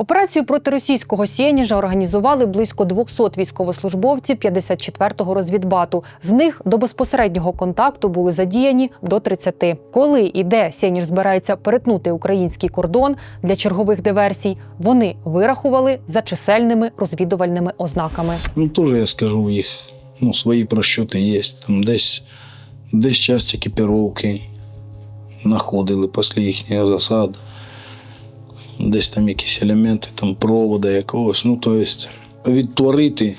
Операцію проти російського сіяніжа організували близько 200 військовослужбовців 54-го розвідбату. З них до безпосереднього контакту були задіяні до 30. Коли і де сіяніж збирається перетнути український кордон для чергових диверсій, вони вирахували за чисельними розвідувальними ознаками. Ну, теж я скажу, їх ну, свої просчоти є. Там десь, десь часть екіпіровки знаходили після їхнього засади. Десь там якісь елементи, там провода якогось. Ну, то есть, відтворити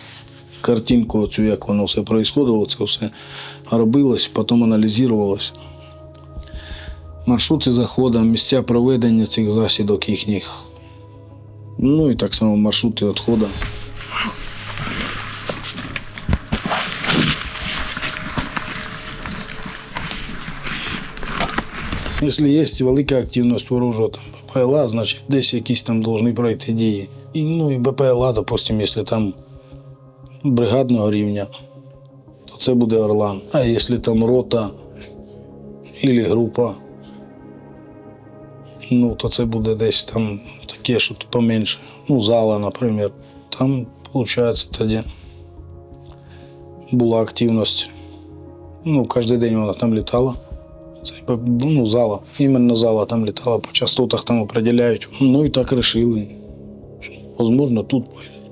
картинку, оцю, як воно все происходило, це все робилось, потім аналізувалось. Маршрути заходу, місця проведення цих засідок їхніх. Ну і так само маршрути відходу. Якщо є велика активність ворожого там БПЛА, значить десь якісь там повинні пройти дії. І, ну і БПЛА, допустимо, якщо там бригадного рівня, то це буде Орлан. А якщо там рота або група, ну то це буде десь там таке, що поменше. Ну, зала, наприклад. Там, виходить, тоді була активність. Ну, кожен день вона там літала. Ну, зала. Іменно зала там літала, по частотах там определяють. Ну і так вирішили. Возможно, тут